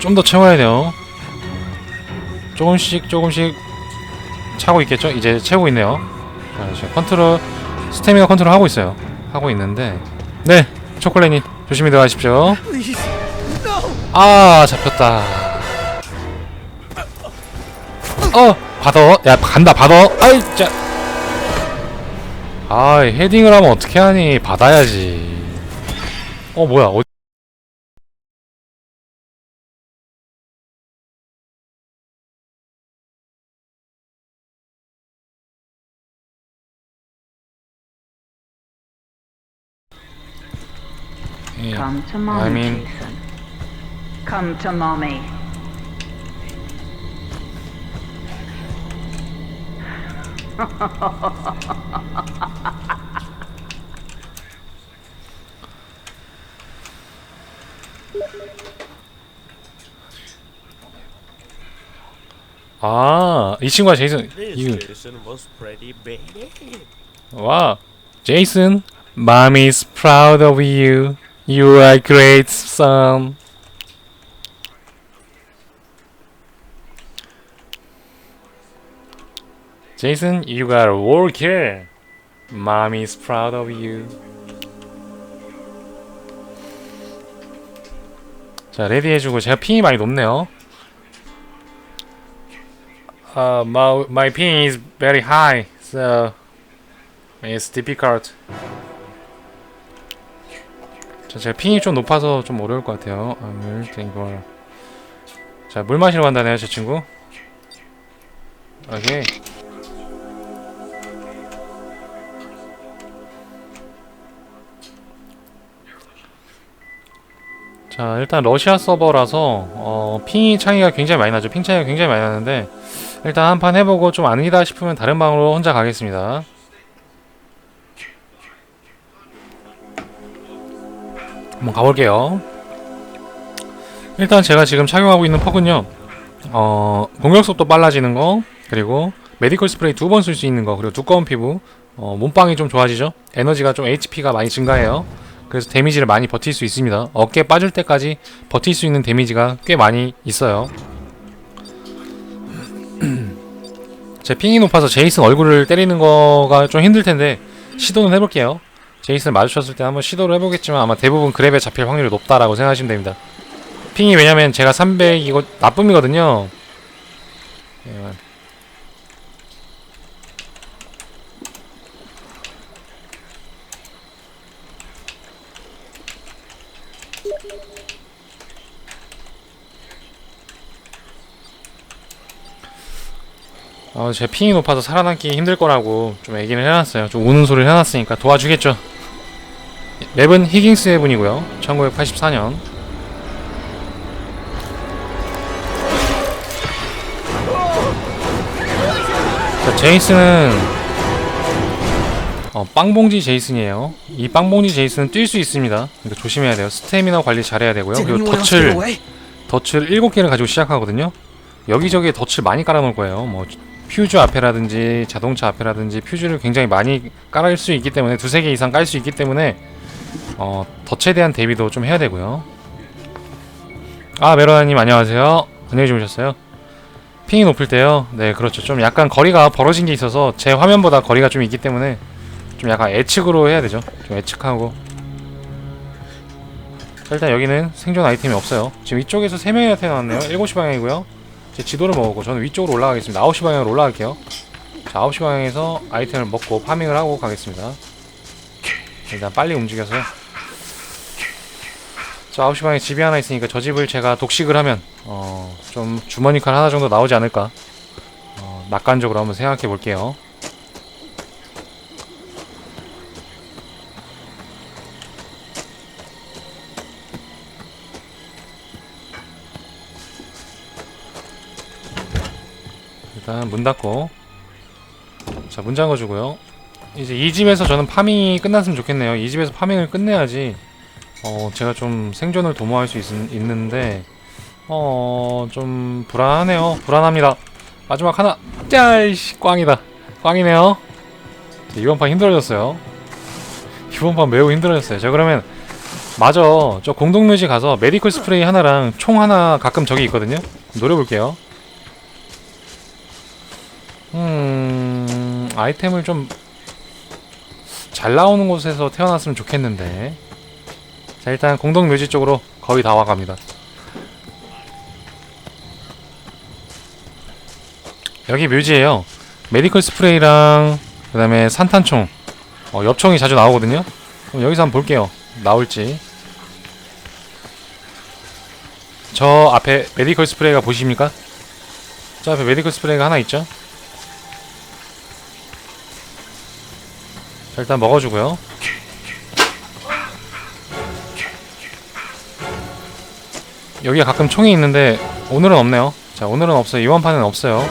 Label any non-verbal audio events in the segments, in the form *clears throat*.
좀 더 채워야 돼요. 조금씩 조금씩 차고 있겠죠? 이제 채우고 있네요. 컨트롤 스태미나 컨트롤 하고 있어요. 하고 있는데 네 초콜릿님 조심히 들어가십시오. 아 잡혔다. 어 받아 야 간다 받아 아이 자. 아 헤딩을 하면 어떻게 하니 받아야지. 어 뭐야 어, 예. Come to mommy, I mean- Jason. Come to mommy. *laughs* 아, 이 친구가 제이슨. This 이 Jason was pretty bad. 와, 제이슨. Mommy's proud of you. You are great son. 제이슨, you got a work here. Mommy's proud of you. 자, 레디 해주고 제가 핑이 많이 높네요. Uh, my my ping is very high, so it's difficult. 자, 제가 핑이 좀 높아서 좀 어려울 것 같아요. 아, 물, 땡걸. 자, 물 마시러 간다네요, 제 친구. 오케이. 자, 일단 러시아 서버라서 어, 핑이 차이가 굉장히 많이 나죠. 핑 차이가 굉장히 많이 나는데 일단 한 판 해보고 좀 아니다 싶으면 다른 방으로 혼자 가겠습니다. 한번 가볼게요. 일단 제가 지금 착용하고 있는 퍽은요, 어, 공격 속도 빨라지는 거, 그리고 메디컬 스프레이 두 번 쓸 수 있는 거, 그리고 두꺼운 피부, 어, 몸빵이 좀 좋아지죠. 에너지가 좀 HP가 많이 증가해요. 그래서 데미지를 많이 버틸 수 있습니다. 어깨 빠질 때까지 버틸 수 있는 데미지가 꽤 많이 있어요. *clears throat* 제 핑이 높아서 제이슨 얼굴을 때리는 거가 좀 힘들 텐데 시도는 해볼게요. 제이슨 마주쳤을 때 한번 시도를 해보겠지만 아마 대부분 그랩에 잡힐 확률이 높다라고 생각하시면 됩니다. 핑이 왜냐면 제가 300 이거 나쁨이거든요. 예. 어, 제 핑이 높아서 살아남기 힘들 거라고 좀 얘기를 해놨어요. 좀 우는 소리를 해놨으니까 도와주겠죠. 맵은 히깅스의 분이고요. 1984년. 자, 제이슨은 어, 빵봉지 제이슨이에요. 이 빵봉지 제이슨은 뛸 수 있습니다. 그러니까 조심해야 돼요. 스태미나 관리 잘해야 되고요. 그리고 덫을? 덫을 7개를 가지고 시작하거든요. 여기저기에 덫을 많이 깔아놓을 거예요. 뭐 퓨즈 앞에라든지 자동차 앞에라든지 퓨즈를 굉장히 많이 깔을 수 있기 때문에 두세 개 이상 깔 수 있기 때문에 어, 덫에 대한 대비도 좀 해야 되고요. 아 메로나님 안녕하세요. 안녕히 주무셨어요? 핑이 높을 때요. 네 그렇죠. 좀 약간 거리가 벌어진 게 있어서 제 화면보다 거리가 좀 있기 때문에 좀 약간 예측으로 해야 되죠. 좀 예측하고 자, 일단 여기는 생존 아이템이 없어요. 지금 이쪽에서 3명이나 태어났네요. 7시 방향이고요. 제 지도를 먹었고 저는 위쪽으로 올라가겠습니다. 9시 방향으로 올라갈게요. 자, 9시 방향에서 아이템을 먹고 파밍을 하고 가겠습니다. 일단 빨리 움직여서요. 자, 9시 방에 집이 하나 있으니까 저 집을 제가 독식을 하면 어, 좀 주머니 칼 하나 정도 나오지 않을까. 어, 낙관적으로 한번 생각해 볼게요. 일단 문 닫고 자 문 잠궈주고요 이제 이 집에서 저는 파밍이 끝났으면 좋겠네요 이 집에서 파밍을 끝내야지 어 제가 좀 생존을 도모할 수 있, 있는데 어 좀 불안하네요 불안합니다 마지막 하나 짜이씨 꽝이다 꽝이네요 자, 이번 판 힘들어졌어요 이번 판 매우 힘들어졌어요 자 그러면 맞아. 저 공동묘지 가서 메디컬 스프레이 하나랑 총 하나 가끔 저기 있거든요. 노려볼게요. 음, 아이템을 좀 잘 나오는 곳에서 태어났으면 좋겠는데. 자, 일단 공동 묘지 쪽으로 거의 다 와갑니다. 여기 묘지에요. 메디컬 스프레이랑 그 다음에 산탄총, 어, 엽총이 자주 나오거든요. 그럼 여기서 한번 볼게요. 나올지. 저 앞에 메디컬 스프레이가 보십니까? 저 앞에 메디컬 스프레이가 하나 있죠? 자, 일단 먹어주고요. 여기에 가끔 총이 있는데 오늘은 없네요. 자, 오늘은 없어요. 이번 판은 없어요.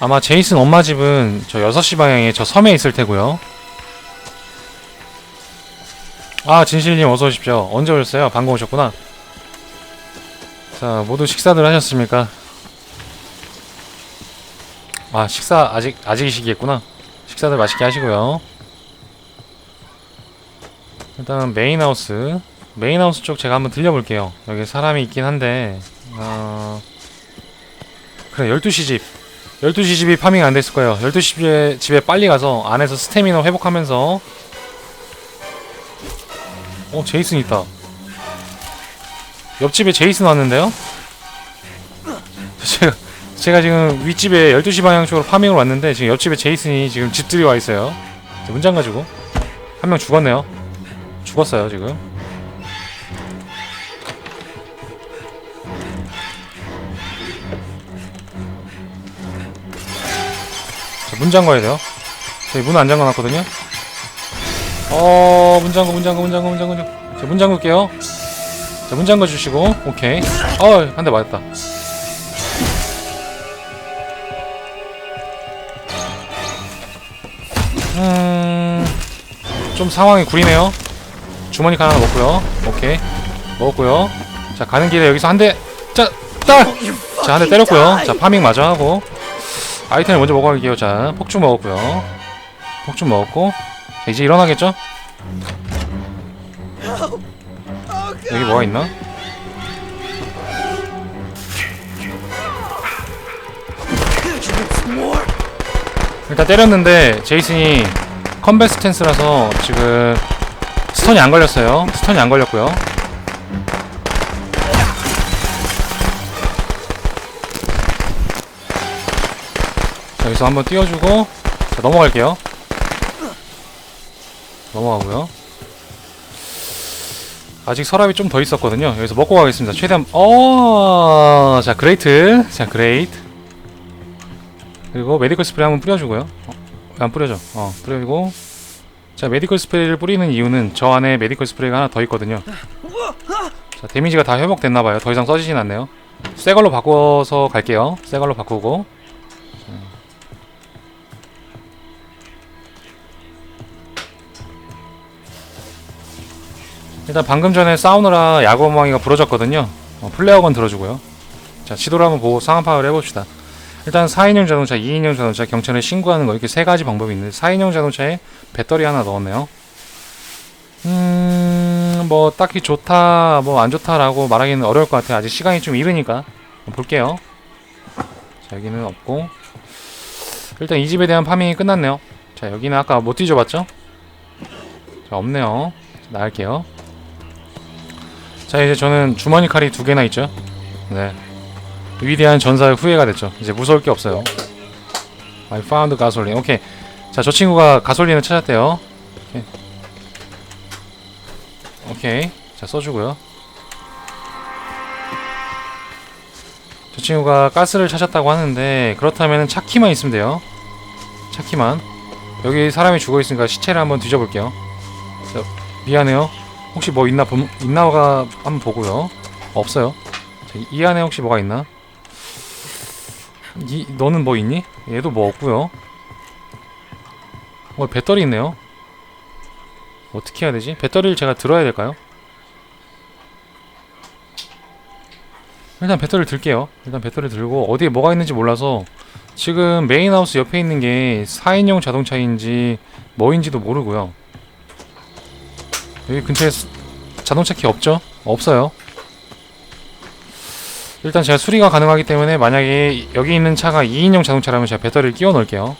아마 제이슨 엄마 집은 저 6시 방향에 저 섬에 있을 테고요. 아, 진실님 어서 오십시오. 언제 오셨어요? 방금 오셨구나. 자, 모두 식사들 하셨습니까? 아, 식사 아직 아직이시겠구나. 식사들 맛있게 하시고요. 일단 메인 하우스. 메인 하우스 쪽 제가 한번 들려볼게요. 여기 사람이 있긴 한데, 어... 그래, 12시 집. 12시 집이 파밍 안 됐을 거예요. 12시 집에, 집에 빨리 가서 안에서 스태미너 회복하면서 어, 제이슨 있다. 옆집에 제이슨 왔는데요? *laughs* 제가, 제가 지금 윗집에 12시 방향 쪽으로 파밍을 왔는데 지금 옆집에 제이슨이 지금 집들이 와 있어요. 문 잠가지고. 한 명 죽었네요. 죽었어요, 지금. 자, 문 잠가야 돼요. 저기 문안 잠가놨거든요. 어, 문 잠궈, 문 잠궈, 문 잠궈, 문 잠궈. 자, 문 잠글게요. 자, 문 잠궈 주시고, 오케이. 어, 한 대 맞았다. 좀 상황이 구리네요. 주머니 하나 먹고요. 오케이. 먹었고요. 자, 가는 길에 여기서 한 대, 자, 딸! 자, 한 대 때렸고요. 자, 파밍 마저 하고. 아이템을 먼저 먹어갈게요. 자, 폭죽 먹었고요. 폭죽 먹었고. 자, 이제 일어나겠죠? 여기 뭐가 있나? 일단 때렸는데 제이슨이 컴뱃 스탠스라서 지금 스턴이 안 걸렸어요. 스턴이 안 걸렸고요. 자, 여기서 한번 띄워주고 자, 넘어갈게요. 넘어가고요. 아직 서랍이 좀 더 있었거든요. 여기서 먹고 가겠습니다. 최대한 어, 자 그레이트, 자 그레이트. 그리고 메디컬 스프레이 한번 뿌려주고요. 어, 왜 안 뿌려줘? 어, 뿌리고. 자 메디컬 스프레이를 뿌리는 이유는 저 안에 메디컬 스프레이가 하나 더 있거든요. 자 데미지가 다 회복됐나봐요. 더 이상 써지진 않네요. 새 걸로 바꿔서 갈게요. 새 걸로 바꾸고. 일단 방금 전에 싸우느라 야구망이가 부러졌거든요. 어, 플레어건 들어주고요. 자, 지도를 한번 보고 상황 파악을 해봅시다. 일단 4인용 자동차, 2인용 자동차, 경찰에 신고하는 거 이렇게 세 가지 방법이 있는데 4인용 자동차에 배터리 하나 넣었네요. 음, 뭐 딱히 좋다, 뭐 안 좋다라고 말하기는 어려울 것 같아요. 아직 시간이 좀 이르니까 볼게요. 자, 여기는 없고 일단 이 집에 대한 파밍이 끝났네요. 자, 여기는 아까 못 뒤져봤죠? 자, 없네요. 자, 나갈게요. 자 이제 저는 주머니 칼이 두 개나 있죠 네 위대한 전사의 후예가 됐죠. 이제 무서울 게 없어요. I found gasoline. 오케이. 자 저 친구가 가솔린을 찾았대요. 오케이, 오케이. 자 써주고요. 저 친구가 가스를 찾았다고 하는데 그렇다면 차키만 있으면 돼요. 차키만. 여기 사람이 죽어 있으니까 시체를 한번 뒤져볼게요. 자, 미안해요. 혹시 뭐 있나 봄, 있나가 한번 보고요. 없어요. 자, 이- 이 안에 혹시 뭐가 있나? 이 너는 뭐 있니? 얘도 뭐 없고요. 어 배터리 있네요. 어떻게 해야 되지? 배터리를 제가 들어야 될까요? 일단 배터리를 들게요. 일단 배터리 들고 어디에 뭐가 있는지 몰라서 지금 메인하우스 옆에 있는 게 4인용 자동차인지 뭐인지도 모르고요. 여기 근처에 수- 자동차 키 없죠? 없어요. 일단 제가 수리가 가능하기 때문에 만약에 여기 있는 차가 2인용 자동차라면 제가 배터리를 끼워 놓을게요.